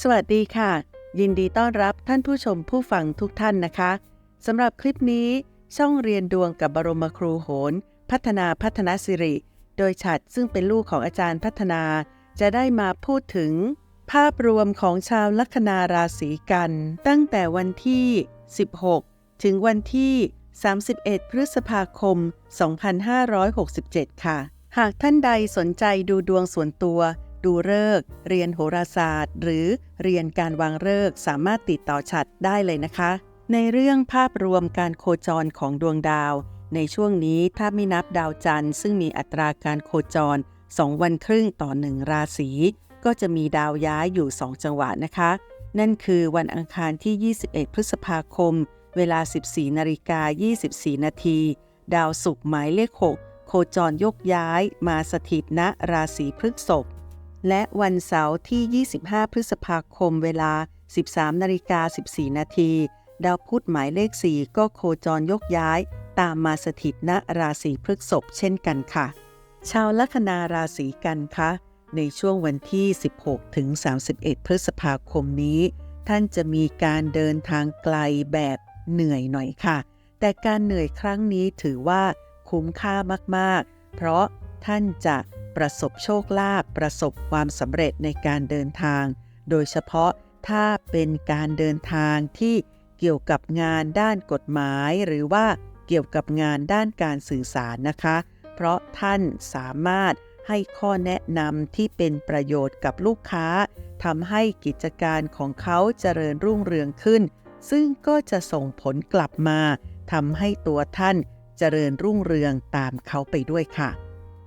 สวัสดีค่ะ ยินดีต้อนรับท่านผู้ชมผู้ฟังทุกท่านนะคะสำหรับคลิปนี้ ช่องเรียนดวงกับบรมครูโหน พัฒนาพัฒนาสิริ โดยฉัดซึ่งเป็นลูกของอาจารย์พัฒนา จะได้มาพูดถึง ภาพรวมของชาวลัคนาราศีกัน ตั้งแต่วันที่ 16 ถึงวันที่ 31 พฤษภาคม 2567 ค่ะ หากท่านใดสนใจดูดวงส่วนตัว ดูเลิกเรียนโหราศาสตร์ หรือเรียนการวางเลิกสามารถติดต่อฉัดได้เลยนะคะ ในเรื่องภาพรวมการโคจรของดวงดาว ในช่วงนี้ถ้าไม่นับดาวจันทร์ ซึ่งมีอัตราการโคจร 2 วันครึ่งต่อหนึ่งราศี ก็จะมีดาวย้ายอยู่ 2 จังหวะนะคะ นั่นคือวันอังคารที่ 21 พฤษภาคม เวลา 14นาฬิกา24 นาทีดาวศุกร์หมายเลข 6 โคจรยกย้ายมาสถิตณราศีพฤษภ และวันเสาร์ที่ 25 พฤษภาคมเวลา 13นาฬิกา14 นาที ดาวพุธหมายเลข 4 ก็โคจรยกย้าย ตามมาสถิตณราศีพฤษภเช่นกันค่ะ ชาวลัคนาราศีกันคะในช่วงวันที่ 16 ถึง 31 พฤษภาคมนี้ ท่านจะมีการเดินทางไกลแบบเหนื่อยหน่อยค่ะ แต่การเหนื่อยครั้งนี้ถือว่าคุ้มค่ามากๆ เพราะท่านจะ ประสบโชคลาภประสบความสำเร็จในการเดินทาง โดยเฉพาะถ้าเป็นการเดินทางที่เกี่ยวกับงานด้านกฎหมาย หรือว่าเกี่ยวกับงานด้านการสื่อสารนะคะ เพราะท่านสามารถให้ข้อแนะนำที่เป็นประโยชน์กับลูกค้าทำให้กิจการของเขาเจริญรุ่งเรืองขึ้น ซึ่งก็จะส่งผลกลับมาทำให้ตัวท่านเจริญรุ่งเรืองตามเขาไปด้วยค่ะ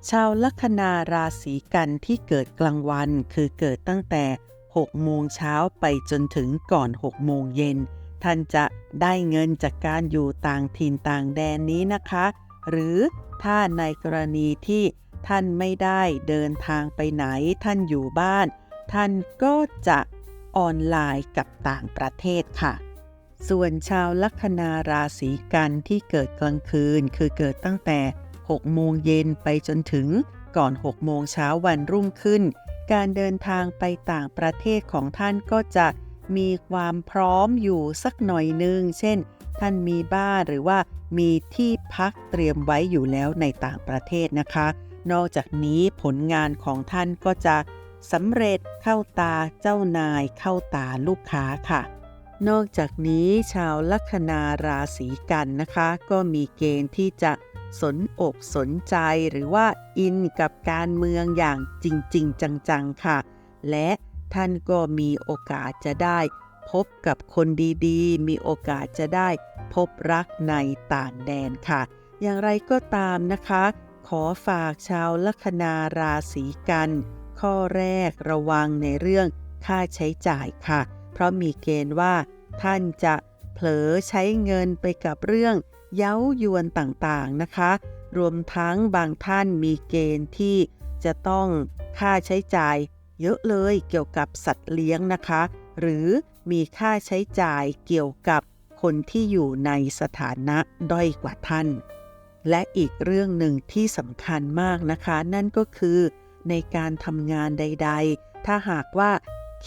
ชาวลัคนาราศีกันที่เกิดกลางวันคือเกิดตั้งแต่ 6 โมงเช้าไปจนถึงก่อน 6 โมงเย็น ท่านจะได้เงินจากการอยู่ต่างถิ่นต่างแดนนี้นะคะ หรือถ้าในกรณีที่ท่านไม่ได้เดินทางไปไหนท่านอยู่บ้าน ท่านก็จะออนไลน์กับต่างประเทศค่ะ ส่วนชาวลัคนาราศีกันที่เกิดกลางคืนคือเกิดตั้งแต่ 6 โมงเย็นไปจนถึงก่อน 6 โมงเช้าวันรุ่งขึ้น การเดินทางไปต่างประเทศของท่านก็จะมีความพร้อมอยู่สักหน่อยนึง เช่น ท่านมีบ้านหรือว่ามีที่พักเตรียมไว้อยู่แล้วในต่างประเทศนะคะ นอกจากนี้ผลงานของท่านก็จะสำเร็จเข้าตาเจ้านายเข้าตาลูกค้าค่ะ นอกจากนี้ชาวลัคนาราศีกันนะคะ ก็มีเกณฑ์ที่จะ สนอกสนใจหรือว่าอินกับการเมืองอย่างจริง ๆ จัง ๆ ค่ะ และท่านก็มีโอกาสจะได้ พบกับคนดีๆ มีโอกาสจะได้ พบรักในต่างแดนค่ะ อย่างไรก็ตามนะคะ ขอฝากชาวลัคนาราศีกัน ข้อแรกระวังในเรื่องค่าใช้จ่ายค่ะ เพราะมีเกณฑ์ว่า ท่านจะเผลอใช้เงินไปกับเรื่อง เย้ายวนต่างๆนะคะ รวมทั้งบางท่านมีเกณฑ์ที่จะต้องค่าใช้จ่าย เยอะเลยเกี่ยวกับสัตว์เลี้ยงนะคะ หรือมีค่าใช้จ่ายเกี่ยวกับคนที่อยู่ในสถานะด้อยกว่าท่าน และอีกเรื่องหนึ่งที่สำคัญมากนะคะ นั่นก็คือในการทำงานใด ๆ ถ้าหากว่า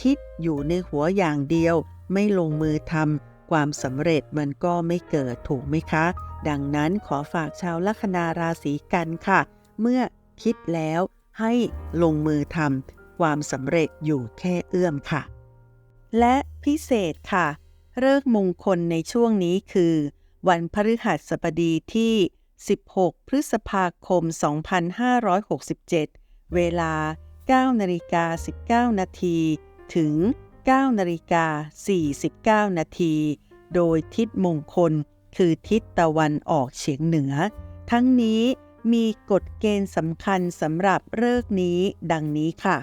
คิดอยู่ในหัวอย่างเดียว ไม่ลงมือทำ ความสำเร็จมันก็ไม่เกิดถูกไหมคะ ดังนั้นขอฝากชาวลัคนาราศีกันค่ะ เมื่อคิดแล้วให้ลงมือทำความสำเร็จอยู่แค่เอื้อมค่ะ และพิเศษค่ะเลิกมงคลในช่วงนี้คือ วันพฤหัสบดีที่ 16 พฤษภาคม 2567 เวลา 9นาฬิกา19 นาทีถึง 9นาฬิกา49 นาที โดยทิศมงคลคือทิศตะวันออกเฉียงเหนือ ทั้งนี้มีกฎเกณฑ์สำคัญสำหรับเลิกนี้ดังนี้ค่ะ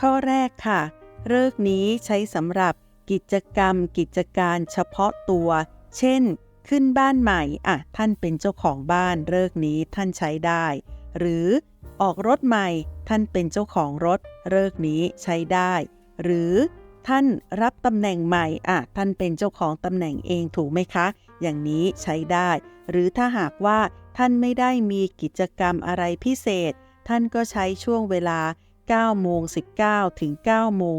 ข้อแรกค่ะ เลิกนี้ใช้สำหรับกิจกรรมกิจการเฉพาะตัว เช่น ขึ้นบ้านใหม่อะท่านเป็นเจ้าของบ้านเลิกนี้ท่านใช้ได้ หรือออกรถใหม่ท่านเป็นเจ้าของรถเลิกนี้ใช้ได้ หรือ ท่านรับตำแหน่งใหม่อะท่านเป็นเจ้าของตำแหน่งเองถูกไหมคะ อย่างนี้ใช้ได้ หรือถ้าหากว่าท่านไม่ได้มีกิจกรรมอะไรพิเศษ ท่านก็ใช้ช่วงเวลา9โมง19 ถึง9โมง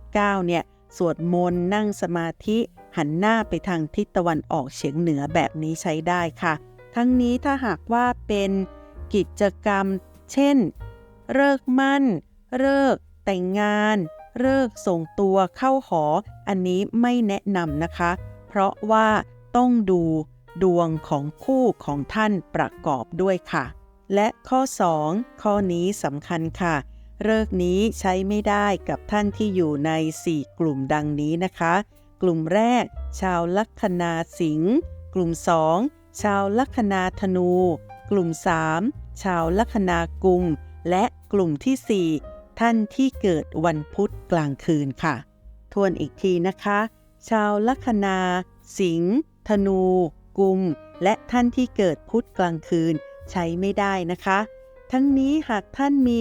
49 เนี่ย สวดมนต์นั่งสมาธิ หันหน้าไปทางทิศตะวันออกเฉียงเหนือแบบนี้ใช้ได้ค่ะ ทั้งนี้ถ้าหากว่าเป็นกิจกรรม เช่น เลิกมั่น เลิกแต่งงาน เลิกส่งตัวเข้าหอ อันนี้ไม่แนะนำนะคะ เพราะว่าต้องดูดวงของคู่ของท่านประกอบด้วยค่ะ และข้อ 2 ข้อนี้สำคัญค่ะเลิกนี้ใช้ไม่ได้กับท่านที่อยู่ใน 4 กลุ่มดังนี้นะคะ กลุ่มแรก ชาวลัคนาสิงห์กลุ่ม 2 ชาวลัคนาธนู กลุ่ม 3 ชาวลัคนากุม และกลุ่มที่ 4 ท่านที่เกิดวันพุธกลางคืนค่ะ ทวนอีกทีนะคะ ชาวลัคนา สิงห์ธนู กุม และท่านที่เกิดพุธกลางคืนใช้ไม่ได้นะคะ ทั้งนี้หากท่านมี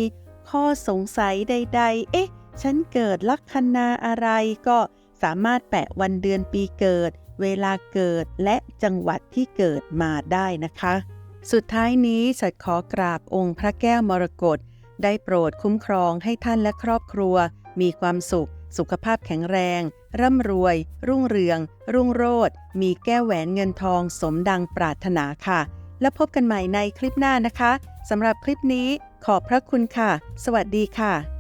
ข้อสงสัยใด ๆ เอ๊ะ ฉันเกิดลัคนาอะไรก็สามารถแปะวันเดือนปีเกิด เวลาเกิดและจังหวัดที่เกิดมาได้นะคะ สุดท้ายนี้ฉันขอกราบองค์พระแก้วมรกต ได้โปรดคุ้มครองให้ท่านและครอบครัว มีความสุข สุขภาพแข็งแรง ร่ำรวย รุ่งเรือง รุ่งโรจน์มีแก้วแหวนเงินทองสมดังปรารถนาค่ะ แล้วพบกันใหม่ในคลิปหน้านะคะสำหรับคลิปนี้ขอบพระคุณค่ะ สวัสดีค่ะ